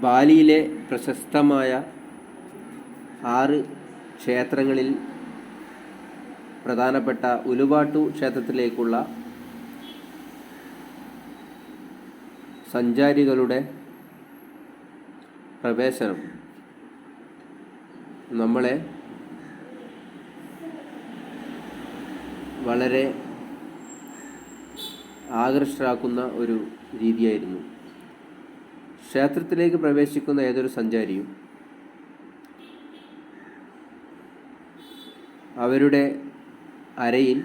ബാലിയിലെ പ്രശസ്തമായ ആറ് ക്ഷേത്രങ്ങളിൽ പ്രധാനപ്പെട്ട ഉലുവാട്ടു ക്ഷേത്രത്തിലേക്കുള്ള സഞ്ചാരികളുടെ പ്രവേശനം. നമ്മളെ വളരെ ആകർഷരാക്കുന്ന ഒരു രീതിയായിരുന്നു. ക്ഷേത്രത്തിലേക്ക് പ്രവേശിക്കുന്ന ഏതൊരു സഞ്ചാരിയും അവരുടെ അരയിൽ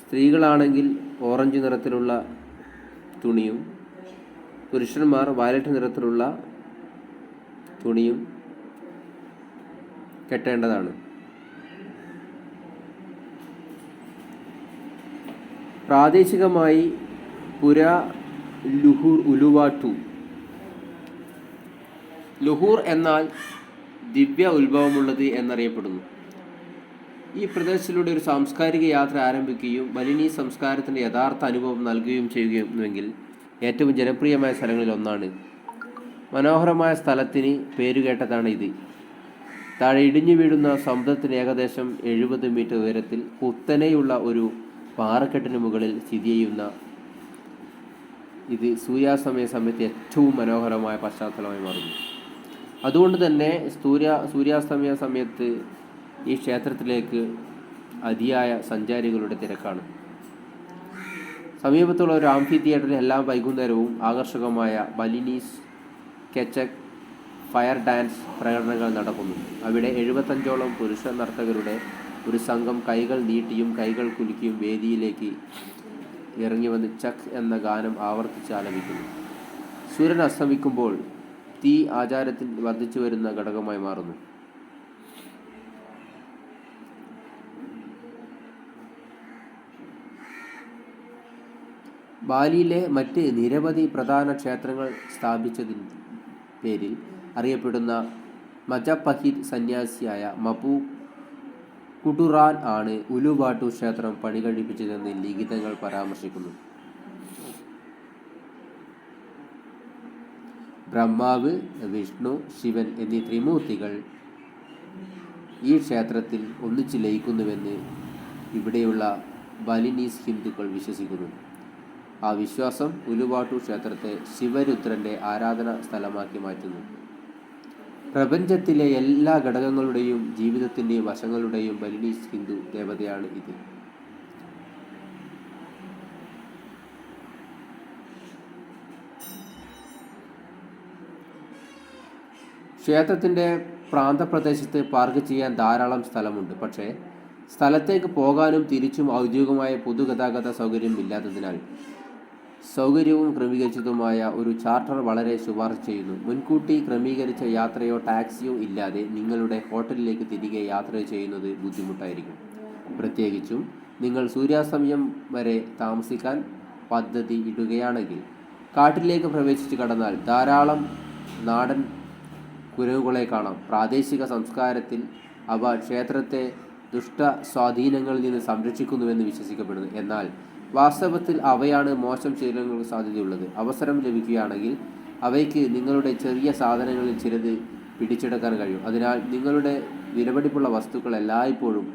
സ്ത്രീകളാണെങ്കിൽ ഓറഞ്ച് നിറത്തിലുള്ള തുണിയും പുരുഷന്മാർ വയലറ്റ് നിറത്തിലുള്ള തുണിയും കെട്ടേണ്ടതാണ്. പ്രാദേശികമായി പുര ലുഹൂർ ഉലുവാട്ടു. ലുഹൂർ എന്നാൽ ദിവ്യ ഉത്ഭവമുള്ളത് എന്നറിയപ്പെടുന്നു. ഈ പ്രദേശത്തിലൂടെ ഒരു സാംസ്കാരിക യാത്ര ആരംഭിക്കുകയും ബലിനി സംസ്കാരത്തിന്റെ യഥാർത്ഥ അനുഭവം നൽകുകയും ചെയ്യുന്നുവെങ്കിൽ ഏറ്റവും ജനപ്രിയമായ സ്ഥലങ്ങളിൽ ഒന്നാണ്. മനോഹരമായ സ്ഥലത്തിന് പേരുകേട്ടതാണ് ഇത്. താഴെ ഇടിഞ്ഞു വീഴുന്ന സമുദ്രത്തിന് ഏകദേശം എഴുപത് മീറ്റർ ഉയരത്തിൽ കുത്തനെയുള്ള ഒരു പാറക്കെട്ടിന് മുകളിൽ സ്ഥിതി ചെയ്യുന്ന ഇത് സൂര്യാസ്തമയ സമയത്ത് ഏറ്റവും മനോഹരമായ പശ്ചാത്തലമായി മാറുന്നു. അതുകൊണ്ട് തന്നെ സൂര്യ സൂര്യാസ്തമയ സമയത്ത് ഈ ക്ഷേത്രത്തിലേക്ക് അതിയായ സഞ്ചാരികളുടെ തിരക്കാണ്. സമീപത്തുള്ള ഒരു ആംഫി തിയേറ്ററിൽ എല്ലാ വൈകുന്നേരവും ആകർഷകമായ ബലിനീസ് കെച്ചക് ഫയർ ഡാൻസ് പ്രകടനങ്ങൾ നടക്കുന്നു. അവിടെ എഴുപത്തഞ്ചോളം പുരുഷ നർത്തകരുടെ ഒരു സംഘം കൈകൾ നീട്ടിയും കൈകൾ കുലുക്കിയും വേദിയിലേക്ക് ഇറങ്ങി വന്ന് ചക് എന്ന ഗാനം ആവർത്തിച്ച് ആലപിക്കുന്നു. സൂര്യൻ അസ്തമിക്കുമ്പോൾ തീ ആചാരത്തിൽ വർദ്ധിച്ചു വരുന്ന ഘടകമായി മാറുന്നു. ബാലിയിലെ മറ്റ് നിരവധി പ്രധാന ക്ഷേത്രങ്ങൾ സ്ഥാപിച്ചതിന് പേരിൽ അറിയപ്പെടുന്ന മജപഹിത് സന്യാസിയായ മപു കുട്ടുറാൻ ആണ് ഉലുവാട്ടു ക്ഷേത്രം പണി കഴിപ്പിച്ചതെന്ന് ലിഖിതങ്ങൾ പരാമർശിക്കുന്നു. ബ്രഹ്മാവ് വിഷ്ണു ശിവൻ എന്നീ ത്രിമൂർത്തികൾ ഈ ക്ഷേത്രത്തിൽ ഒന്നിച്ചു ലയിക്കുന്നുവെന്ന് ഇവിടെയുള്ള ബലിനീസ് ഹിന്ദുക്കൾ വിശ്വസിക്കുന്നു. ആ വിശ്വാസം ഉലുവാട്ടു ക്ഷേത്രത്തെ ശിവരുദ്രന്റെ ആരാധന സ്ഥലമാക്കി മാറ്റുന്നു. പ്രപഞ്ചത്തിലെ എല്ലാ ഘടകങ്ങളുടെയും ജീവിതത്തിന്റെയും വശങ്ങളുടെയും ബലിനീസ് ഹിന്ദു ദേവതയാണ് ഇത്. ക്ഷേത്രത്തിന്റെ പ്രാന്തപ്രദേശത്ത് പാർക്ക് ചെയ്യാൻ ധാരാളം സ്ഥലമുണ്ട്. പക്ഷേ സ്ഥലത്തേക്ക് പോകാനും തിരിച്ചും ഔദ്യോഗികമായ പൊതുഗതാഗത സൗകര്യം ഇല്ലാത്തതിനാൽ സൗകര്യവും ക്രമീകരിച്ചതുമായ ഒരു ചാർട്ടർ വളരെ ശുപാർശ ചെയ്യുന്നു. മുൻകൂട്ടി ക്രമീകരിച്ച യാത്രയോ ടാക്സിയോ ഇല്ലാതെ നിങ്ങളുടെ ഹോട്ടലിലേക്ക് തിരികെ യാത്ര ചെയ്യുന്നത് ബുദ്ധിമുട്ടായിരിക്കും. പ്രത്യേകിച്ചും നിങ്ങൾ സൂര്യാസ്തമയം വരെ താമസിക്കാൻ പദ്ധതി ഇടുകയാണെങ്കിൽ കാട്ടിലേക്ക് പ്രവേശിച്ച് കടന്നാൽ ധാരാളം നാടൻ കുരവുകളെ കാണാം. പ്രാദേശിക സംസ്കാരത്തിൽ അവ ക്ഷേത്രത്തെ ദുഷ്ട സ്വാധീനങ്ങളിൽ നിന്ന് സംരക്ഷിക്കുന്നുവെന്ന് വിശ്വസിക്കപ്പെടുന്നു. എന്നാൽ വാസ്തവത്തിൽ അവയാണ് മോശം ശീലങ്ങൾക്ക് സാധ്യതയുള്ളത്. അവസരം ലഭിക്കുകയാണെങ്കിൽ അവയ്ക്ക് നിങ്ങളുടെ ചെറിയ സാധനങ്ങളിൽ ചിലത് പിടിച്ചെടുക്കാൻ കഴിയും. അതിനാൽ നിങ്ങളുടെ വിലപിടിപ്പുള്ള വസ്തുക്കൾ എല്ലായ്പ്പോഴും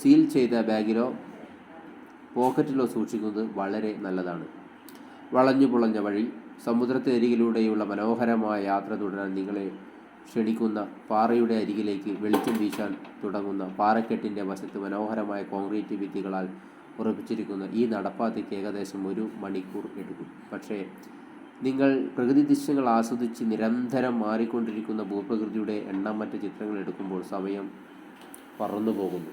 സീൽ ചെയ്ത ബാഗിലോ പോക്കറ്റിലോ സൂക്ഷിക്കുന്നത് വളരെ നല്ലതാണ്. വളഞ്ഞു പുളഞ്ഞ വഴി സമുദ്രത്തിനരികിലൂടെയുള്ള മനോഹരമായ യാത്ര തുടരാൻ നിങ്ങളെ ക്ഷണിക്കുന്ന പാറയുടെ അരികിലേക്ക് വെളിച്ചം വീശാൻ തുടങ്ങുന്ന പാറക്കെട്ടിന്റെ വശത്ത് മനോഹരമായ കോൺക്രീറ്റ് ഭിത്തികളാൽ ഉറപ്പിച്ചിരിക്കുന്ന. ഈ നടപ്പാതയ്ക്ക് ഏകദേശം ഒരു മണിക്കൂർ എടുക്കും. പക്ഷേ നിങ്ങൾ പ്രകൃതി ദൃശ്യങ്ങൾ ആസ്വദിച്ച് നിരന്തരം മാറിക്കൊണ്ടിരിക്കുന്ന ഭൂപ്രകൃതിയുടെ എണ്ണമറ്റ ചിത്രങ്ങൾ എടുക്കുമ്പോൾ സമയം പറന്നു പോകുന്നു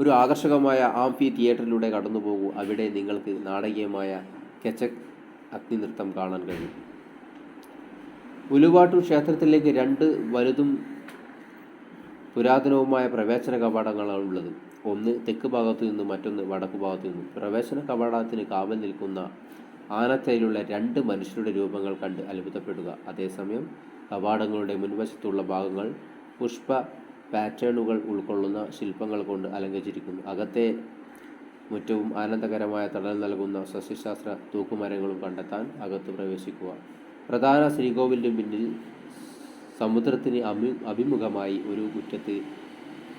ഒരു ആകർഷകമായ ആംഫി തിയേറ്ററിലൂടെ കടന്നു പോകൂ അവിടെ നിങ്ങൾക്ക് നാടകീയമായ കെച്ചക് അഗ്നിനൃത്തം കാണാൻ കഴിയും. ഉലുവാട്ടു ക്ഷേത്രത്തിലേക്ക് രണ്ട് വലുതും പുരാതനവുമായ പ്രവേശന കവാടങ്ങളാണ് ഉള്ളത് ഒന്ന് തെക്ക് ഭാഗത്തു നിന്നും മറ്റൊന്ന് വടക്ക് ഭാഗത്തു നിന്നും. പ്രവേശന കവാടത്തിന് കാവൽ നിൽക്കുന്ന ആനത്തയിലുള്ള രണ്ട് മനുഷ്യരുടെ രൂപങ്ങൾ കണ്ട് അത്ഭുതപ്പെടുക. അതേസമയം കവാടങ്ങളുടെ മുൻവശത്തുള്ള ഭാഗങ്ങൾ പുഷ്പ പാറ്റേണുകൾ ഉൾക്കൊള്ളുന്ന ശില്പങ്ങൾ കൊണ്ട് അലങ്കരിച്ചിരിക്കുന്നു. അകത്തെ മുറ്റവും ആനന്ദകരമായ തടൽ നൽകുന്ന സസ്യശാസ്ത്ര തൂക്കുമരങ്ങളും കണ്ടെത്താൻ അകത്ത് പ്രവേശിക്കുക. പ്രധാന ശ്രീകോവിലിന് പിന്നിൽ സമുദ്രത്തിന് അഭി അഭിമുഖമായി ഒരു മുറ്റത്ത്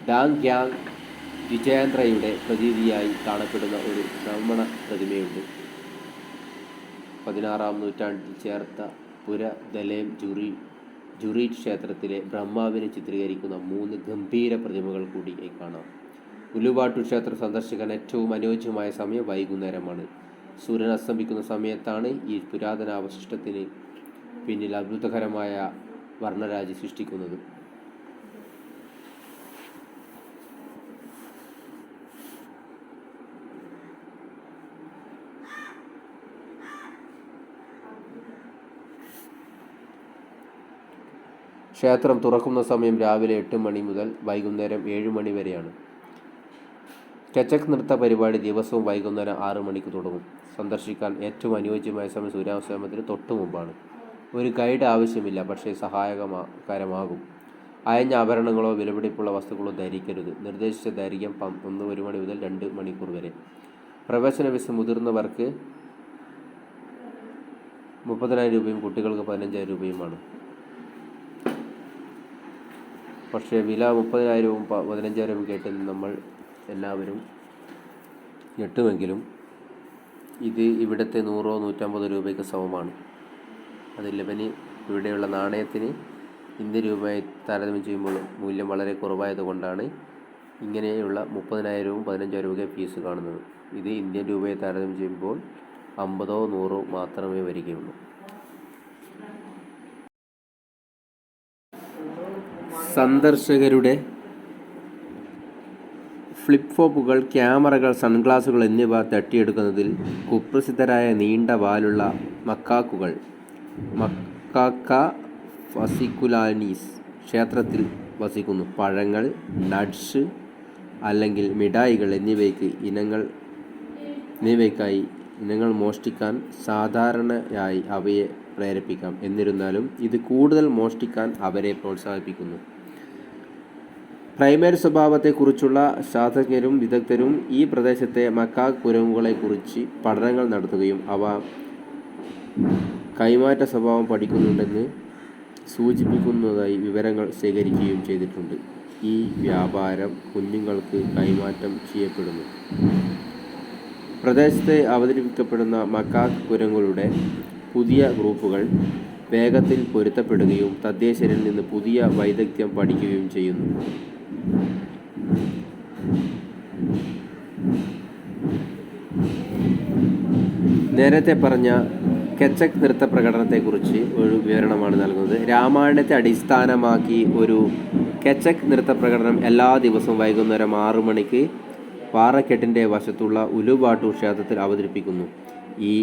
ഡാങ് ഗ്യാങ് വിജയേന്ദ്രയുടെ പ്രതീതിയായി കാണപ്പെടുന്ന ഒരു ബ്രാഹ്മണ പ്രതിമയുണ്ട്. പതിനാറാം നൂറ്റാണ്ടിൽ ചേർത്ത പുര ദലേം ജുറി ജുറി ക്ഷേത്രത്തിലെ ബ്രഹ്മാവിനെ ചിത്രീകരിക്കുന്ന മൂന്ന് ഗംഭീര പ്രതിമകൾ കൂടി കാണാം. ഉലുവാട്ടു ക്ഷേത്ര സന്ദർശകൻ ഏറ്റവും അനുയോജ്യമായ സമയം വൈകുന്നേരമാണ്. സൂര്യൻ അസ്തമിക്കുന്ന സമയത്താണ് ഈ പുരാതന അവശിഷ്ടത്തിന് പിന്നിൽ അത്ഭുതകരമായ വർണരാജി സൃഷ്ടിക്കുന്നത്. ക്ഷേത്രം തുറക്കുന്ന സമയം രാവിലെ എട്ട് മണി മുതൽ വൈകുന്നേരം ഏഴ് മണി വരെയാണ്. കച്ചക് നൃത്ത പരിപാടി ദിവസവും വൈകുന്നേരം ആറ് മണിക്ക് തുടങ്ങും. സന്ദർശിക്കാൻ ഏറ്റവും അനുയോജ്യമായ സമയം സൂര്യാസ്തമയത്തിന് തൊട്ടു മുമ്പാണ്. ഒരു ഗൈഡ് ആവശ്യമില്ല പക്ഷേ സഹായകരമാകും അയഞ്ഞ ആഭരണങ്ങളോ വിലപിടിപ്പുള്ള വസ്തുക്കളോ ധരിക്കരുത്. നിർദ്ദേശിച്ച ദൈർഘ്യം ഒന്ന് ഒരു മണി മുതൽ രണ്ട് മണിക്കൂർ വരെ. പ്രവേശന വിസ മുതിർന്നവർക്ക് മുപ്പതിനായിരം രൂപയും കുട്ടികൾക്ക് പതിനഞ്ചായിരം രൂപയുമാണ്. പക്ഷേ വില മുപ്പതിനായിരവും പതിനഞ്ചായിരവും കേട്ട് നമ്മൾ എല്ലാവരും ഞെട്ടുമെങ്കിലും ഇത് ഇവിടുത്തെ നൂറോ നൂറ്റമ്പത് രൂപയ്ക്ക് സമമാണ്. അത് ലബനി ഇവിടെയുള്ള നാണയത്തിന് ഇന്ത്യൻ രൂപയായി താരതമ്യം ചെയ്യുമ്പോൾ മൂല്യം വളരെ കുറവായതുകൊണ്ടാണ് ഇങ്ങനെയുള്ള മുപ്പതിനായിരവും പതിനഞ്ചായിരവും രൂപ ഫീസ് കാണുന്നത്. ഇത് ഇന്ത്യൻ രൂപയെ താരതമ്യം ചെയ്യുമ്പോൾ അമ്പതോ നൂറോ മാത്രമേ വരികയുള്ളൂ. സന്ദർശകരുടെ ഫ്ലിപ്പ് ഫ്ലോപ്പുകൾ ക്യാമറകൾ സൺഗ്ലാസുകൾ എന്നിവ തട്ടിയെടുക്കുന്നതിൽ കുപ്രസിദ്ധരായ നീണ്ട വാലുള്ള മക്കാക്കുകൾ. മക്കാക്ക ഫസിക്കുലാനീസ് ക്ഷേത്രത്തിൽ വസിക്കുന്നു. പഴങ്ങൾ നട്ട്സ് അല്ലെങ്കിൽ മിഠായികൾ എന്നിവയ്ക്ക് ഇനങ്ങൾ എന്നിവയ്ക്കായി ഇനങ്ങൾ മോഷ്ടിക്കാൻ സാധാരണയായി അവയെ പ്രേരിപ്പിക്കാം. എന്നിരുന്നാലും ഇത് കൂടുതൽ മോഷ്ടിക്കാൻ അവരെ പ്രോത്സാഹിപ്പിക്കുന്നു. പ്രൈമറി സ്വഭാവത്തെക്കുറിച്ചുള്ള ശാസ്ത്രജ്ഞരും വിദഗ്ധരും ഈ പ്രദേശത്തെ മക്കാക് കുരങ്ങുകളെക്കുറിച്ച് പഠനങ്ങൾ നടത്തുകയും അവ കൈമാറ്റ സ്വഭാവം പഠിക്കുന്നുണ്ടെന്ന് സൂചിപ്പിക്കുന്നതായി വിവരങ്ങൾ ശേഖരിക്കുകയും ചെയ്തിട്ടുണ്ട്. ഈ വ്യാപാരം കുഞ്ഞുങ്ങൾക്ക് കൈമാറ്റം ചെയ്യപ്പെടുന്നു. പ്രദേശത്ത് അവതരിപ്പിക്കപ്പെടുന്ന മക്കാക് കുരങ്ങുകളുടെ പുതിയ ഗ്രൂപ്പുകൾ വേഗത്തിൽ പൊരുത്തപ്പെടുകയും തദ്ദേശീയരിൽ നിന്ന് പുതിയ വൈദഗ്ധ്യം പഠിക്കുകയും ചെയ്യുന്നു. നേരത്തെ പറഞ്ഞ കെച്ചക് നൃത്ത പ്രകടനത്തെക്കുറിച്ച് ഒരു വിവരണമാണ് നൽകുന്നത്. രാമായണത്തെ അടിസ്ഥാനമാക്കി ഒരു കെച്ചക് നൃത്ത പ്രകടനം എല്ലാ ദിവസവും വൈകുന്നേരം ആറു മണിക്ക് പാറക്കെട്ടിന്റെ വശത്തുള്ള ഉലുപാട്ടു ക്ഷേത്രത്തിൽ അവതരിപ്പിക്കുന്നു. ഈ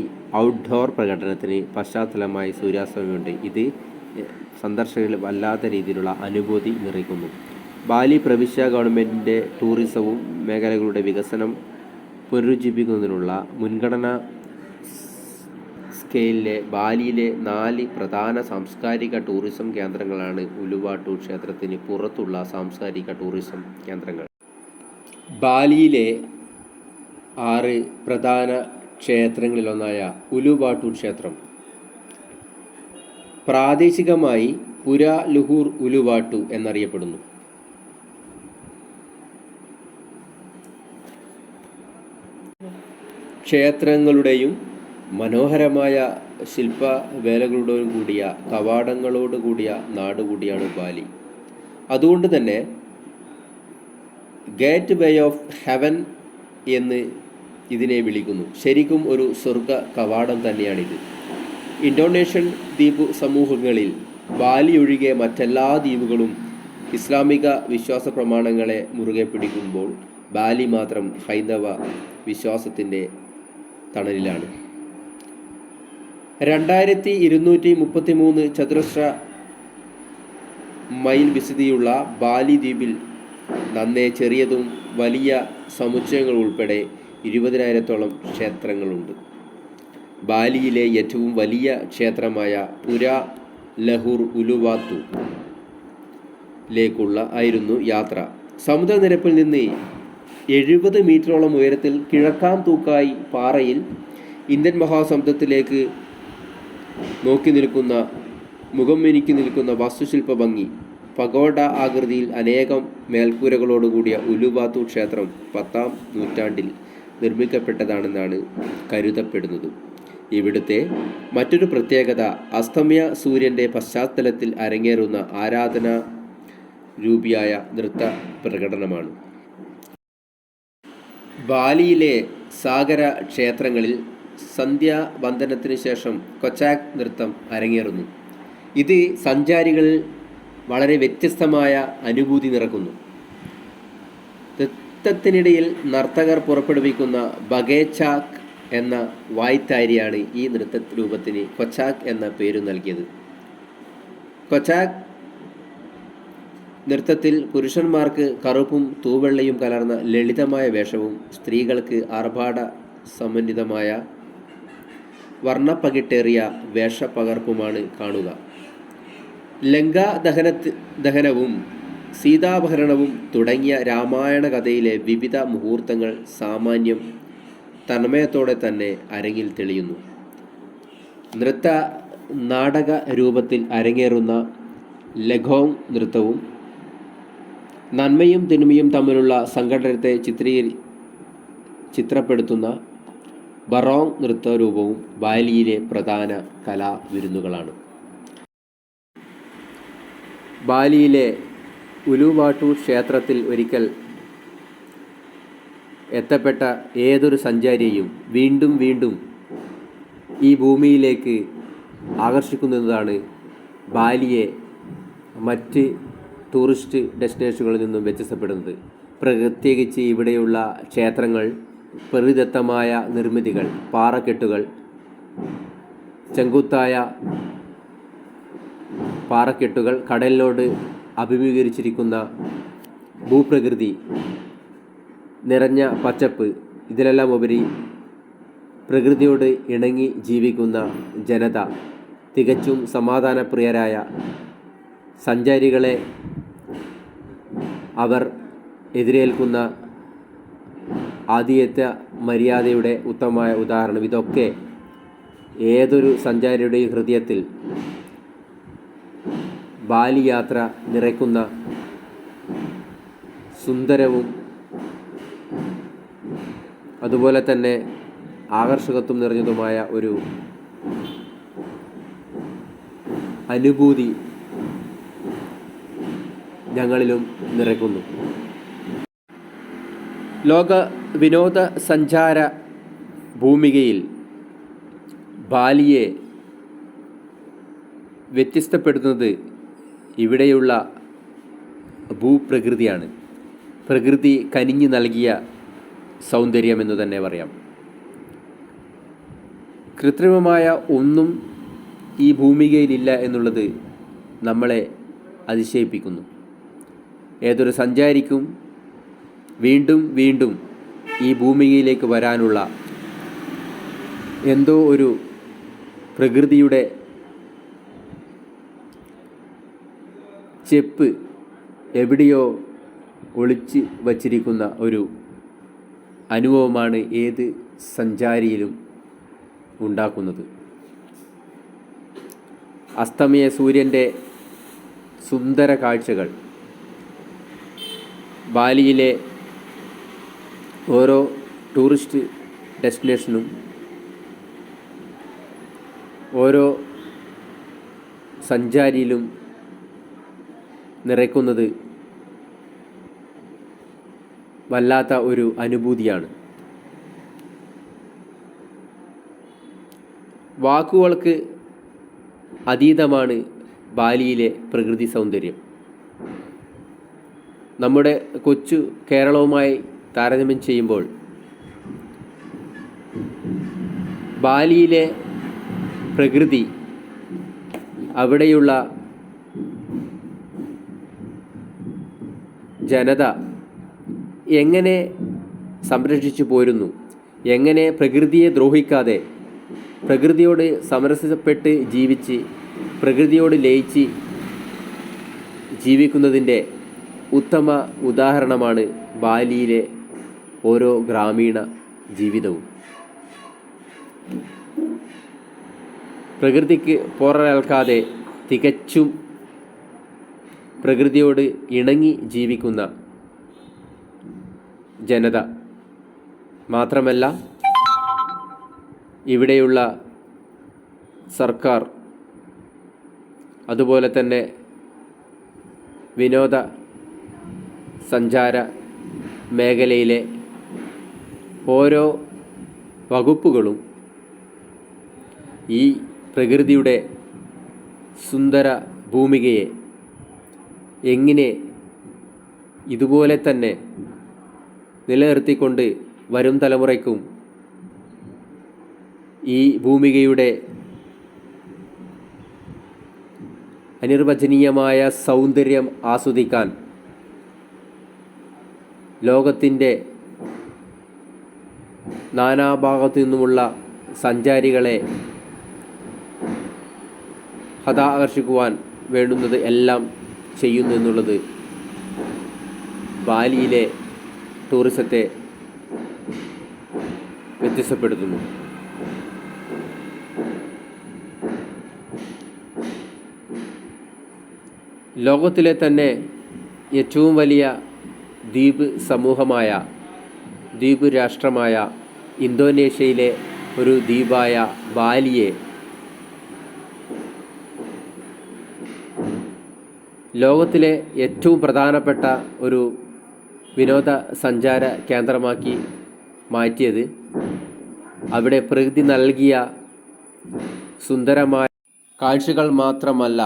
ഔട്ട്ഡോർ പ്രകടനത്തിന് പശ്ചാത്തലമായി സൂര്യാസ്തമയമുണ്ട്. ഇത് സന്ദർശകരിൽ വല്ലാത്ത രീതിയിലുള്ള അനുഭൂതി നിറയ്ക്കുന്നു. ബാലി പ്രവിശ്യ ഗവൺമെന്റിന്റെ ടൂറിസവും മേഖലകളുടെ വികസനം പുനരുജ്ജീവിക്കുന്നതിനുള്ള മുൻഗണന സ്കെയിലിലെ ബാലിയിലെ നാല് പ്രധാന സാംസ്കാരിക ടൂറിസം കേന്ദ്രങ്ങളാണ് ഉലുവാട്ടു ക്ഷേത്രത്തിന് പുറത്തുള്ള സാംസ്കാരിക ടൂറിസം കേന്ദ്രങ്ങൾ. ബാലിയിലെ ആറ് പ്രധാന ക്ഷേത്രങ്ങളിലൊന്നായ ഉലുവാട്ടു ക്ഷേത്രം. പ്രാദേശികമായി പുര ലുഹൂർ ഉലുവാട്ടു എന്നറിയപ്പെടുന്നു. ക്ഷേത്രങ്ങളുടെയും മനോഹരമായ ശില്പവേലകളോടും കൂടിയ കവാടങ്ങളോട് കൂടിയ നാട് കൂടിയാണ് ബാലി. അതുകൊണ്ട് തന്നെ ഗേറ്റ് വേ ഓഫ് ഹെവൻ എന്ന് ഇതിനെ വിളിക്കുന്നു. ശരിക്കും ഒരു സ്വർഗ കവാടം തന്നെയാണിത്. ഇന്തോനേഷ്യൻ ദ്വീപ് സമൂഹങ്ങളിൽ ബാലി ഒഴികെ മറ്റെല്ലാ ദ്വീപുകളും ഇസ്ലാമിക വിശ്വാസ പ്രമാണങ്ങളെ മുറുകെ പിടിക്കുമ്പോൾ ബാലി മാത്രം ഹൈന്ദവ വിശ്വാസത്തിന്റെ തണലിലാണ്. രണ്ടായിരത്തി ഇരുന്നൂറ്റി മുപ്പത്തി മൂന്ന് ചതുരശ്ര മൈൽ വിസ്തൃതിയുള്ള ബാലി ദ്വീപിൽ നന്നേ ചെറിയതും വലിയ സമുച്ചയങ്ങൾ ഉൾപ്പെടെ ഇരുപതിനായിരത്തോളം ക്ഷേത്രങ്ങളുണ്ട്. ബാലിയിലെ ഏറ്റവും വലിയ ക്ഷേത്രമായ പുര ലഹൂർ ഉലുവാത്തു ലേക്കുള്ള ആയിരുന്നു യാത്ര. സമുദ്രനിരപ്പിൽ നിന്ന് എഴുപത് മീറ്ററോളം ഉയരത്തിൽ കിഴക്കാം തൂക്കായി പാറയിൽ ഇന്ത്യൻ മഹാസമുദ്രത്തിലേക്ക് നോക്കി നിൽക്കുന്ന മുഖം മിനുക്കി നിൽക്കുന്ന വാസ്തുശില്പ ഭംഗി പഗോഡ ആകൃതിയിൽ അനേകം മേൽക്കൂരകളോടുകൂടിയ ഉലുവാത്തു ക്ഷേത്രം പത്താം നൂറ്റാണ്ടിൽ നിർമ്മിക്കപ്പെട്ടതാണെന്നാണ് കരുതപ്പെടുന്നത്. ഇവിടുത്തെ മറ്റൊരു പ്രത്യേകത അസ്തമയ സൂര്യന്റെ പശ്ചാത്തലത്തിൽ അരങ്ങേറുന്ന ആരാധന രൂപിയായ നൃത്ത പ്രകടനമാണ്. ബാലിയിലെ സാഗര ക്ഷേത്രങ്ങളിൽ സന്ധ്യാവന്ദനത്തിന് ശേഷം കൊച്ചാക് നൃത്തം അരങ്ങേറുന്നു. ഇത് സഞ്ചാരികളിൽ വളരെ വ്യത്യസ്തമായ അനുഭൂതി നിറക്കുന്നു. നൃത്തത്തിനിടയിൽ നർത്തകർ പുറപ്പെടുവിക്കുന്ന ബഗേച്ചാക്ക് എന്ന വായ്ത്താരിയാണ് ഈ നൃത്ത രൂപത്തിന് കൊച്ചാക്ക് എന്ന പേരു നൽകിയത്. കൊച്ചാക്ക് നൃത്തത്തിൽ പുരുഷന്മാർക്ക് കറുപ്പും തൂവെള്ളയും കലർന്ന ലളിതമായ വേഷവും സ്ത്രീകൾക്ക് ആർഭാട സമന്വിതമായ വർണപ്പകിട്ടേറിയ വേഷപ്പകർപ്പുമാണ് കാണുക. ലങ്കാ ദഹനത്തി ദഹനവും സീതാപഹരണവും തുടങ്ങിയ രാമായണ കഥയിലെ വിവിധ മുഹൂർത്തങ്ങൾ സാമാന്യം തന്മയത്തോടെ തന്നെ അരങ്ങിൽ തെളിയുന്നു. നൃത്ത നാടക രൂപത്തിൽ അരങ്ങേറുന്ന ലഘോങ് നൃത്തവും നന്മയും തിന്മയും തമ്മിലുള്ള സംഘടനത്തെ ചിത്രീ ചിത്രപ്പെടുത്തുന്ന ബറോങ് നൃത്ത രൂപവും ബാലിയിലെ പ്രധാന കലാവിരുന്നുകളാണ് ബാലിയിലെ ഉലുവാട്ടു ക്ഷേത്രത്തിൽ ഒരിക്കൽ എത്തപ്പെട്ട ഏതൊരു സഞ്ചാരിയെയും വീണ്ടും വീണ്ടും ഈ ഭൂമിയിലേക്ക് ആകർഷിക്കുന്നതാണ് ബാലിയെ മറ്റ് ടൂറിസ്റ്റ് ഡെസ്റ്റിനേഷനുകളിൽ നിന്നും വ്യത്യസ്തപ്പെടുന്നത്. പ്രത്യേകിച്ച് ഇവിടെയുള്ള ക്ഷേത്രങ്ങൾ പ്രകൃതിദത്തമായ നിർമ്മിതികൾ പാറക്കെട്ടുകൾ ചെങ്കുത്തായ പാറക്കെട്ടുകൾ കടലിനോട് അഭിമുഖീകരിച്ചിരിക്കുന്ന ഭൂപ്രകൃതി നിറഞ്ഞ പച്ചപ്പ് ഇതിലെല്ലാം ഉപരി പ്രകൃതിയോട് ഇണങ്ങി ജീവിക്കുന്ന ജനത തികച്ചും സമാധാനപ്രിയരായ സഞ്ചാരികളെ അവർ എതിരേൽക്കുന്ന ആതിഥ്യ മര്യാദയുടെ ഉത്തമമായ ഉദാഹരണം. ഇതൊക്കെ ഏതൊരു സഞ്ചാരിയുടെയും ഹൃദയത്തിൽ ബാലി യാത്ര നിറയ്ക്കുന്ന സുന്ദരവും അതുപോലെ തന്നെ ആകർഷകത്വം നിറഞ്ഞതുമായ ഒരു അനുഭൂതി ഞങ്ങളിലും നിറയ്ക്കുന്നു. ലോക വിനോദ സഞ്ചാര ഭൂമികയിൽ ബാലിയെ വ്യത്യസ്തപ്പെടുത്തുന്നത് ഇവിടെയുള്ള ഭൂപ്രകൃതിയാണ്. പ്രകൃതി കനിഞ്ഞു നൽകിയ സൗന്ദര്യമെന്ന് തന്നെ പറയാം. കൃത്രിമമായ ഒന്നും ഈ ഭൂമികയിലില്ല എന്നുള്ളത് നമ്മളെ അതിശയിപ്പിക്കുന്നു. ഏതൊരു സഞ്ചാരിക്കും വീണ്ടും വീണ്ടും ഈ ഭൂമികയിലേക്ക് വരാനുള്ള എന്തോ ഒരു പ്രകൃതിയുടെ ചെപ്പ് എവിടെയോ ഒളിച്ച് വച്ചിരിക്കുന്ന ഒരു അനുഭവമാണ് ഏത് സഞ്ചാരിയിലും ഉണ്ടാക്കുന്നത്. അസ്തമയ സൂര്യന്റെ സുന്ദര കാഴ്ചകൾ ബാലിയിലെ ഓരോ ടൂറിസ്റ്റ് ഡെസ്റ്റിനേഷനും ഓരോ സഞ്ചാരിയിലും നിറയ്ക്കുന്നത് വല്ലാത്ത ഒരു അനുഭൂതിയാണ്. വാക്കുകൾക്ക് അതീതമാണ് ബാലിയിലെ പ്രകൃതി സൗന്ദര്യം. നമ്മുടെ കൊച്ചു കേരളവുമായി താരതമ്യം ചെയ്യുമ്പോൾ ബാലിയിലെ പ്രകൃതി അവിടെയുള്ള ജനത എങ്ങനെ സംരക്ഷിച്ചു പോരുന്നു? എങ്ങനെ പ്രകൃതിയെ ദ്രോഹിക്കാതെ പ്രകൃതിയോട് സമരസപ്പെട്ട് ജീവിച്ച് പ്രകൃതിയോട് ലയിച്ച് ജീവിക്കുന്നതിന്റെ ഉത്തമ ഉദാഹരണമാണ് ബാലിയിലെ ഓരോ ഗ്രാമീണ ജീവിതവും. പ്രകൃതിക്ക് പോറലേൽക്കാതെ തികച്ചും പ്രകൃതിയോട് ഇണങ്ങി ജീവിക്കുന്ന ജനത. മാത്രമല്ല ഇവിടെയുള്ള സർക്കാർ അതുപോലെ തന്നെ വിനോദ സഞ്ചാര മേഖലയിലെ ഓരോ വകുപ്പുകളും ഈ പ്രകൃതിയുടെ സുന്ദര ഭൂമികയെ എങ്ങനെ ഇതുപോലെ തന്നെ നിലനിർത്തിക്കൊണ്ട് വരും തലമുറയ്ക്കും ഈ ഭൂമികയുടെ അനിർവചനീയമായ സൗന്ദര്യം ആസ്വദിക്കാൻ ലോകത്തിന്റെ നാനാഭാഗത്തു നിന്നുമുള്ള സഞ്ചാരികളെ ഹതാകർഷിക്കുവാൻ വേണ്ടുന്നത് എല്ലാം ചെയ്യുന്നു എന്നുള്ളത് ബാലിയിലെ ടൂറിസത്തെ വ്യത്യസ്തപ്പെടുത്തുന്നു ലോകത്തിലെ തന്നെ ഏറ്റവും വലിയ ദ്വീപ് സമൂഹമായ ദ്വീപ് രാഷ്ട്രമായ ഇന്തോനേഷ്യയിലെ ഒരു ദ്വീപായ ബാലിയെ ലോകത്തിലെ ഏറ്റവും പ്രധാനപ്പെട്ട ഒരു വിനോദ സഞ്ചാര കേന്ദ്രമാക്കി മാറ്റിയത് അവിടെ പ്രകൃതി നൽകിയ സുന്ദരമായ കാഴ്ചകൾ മാത്രമല്ല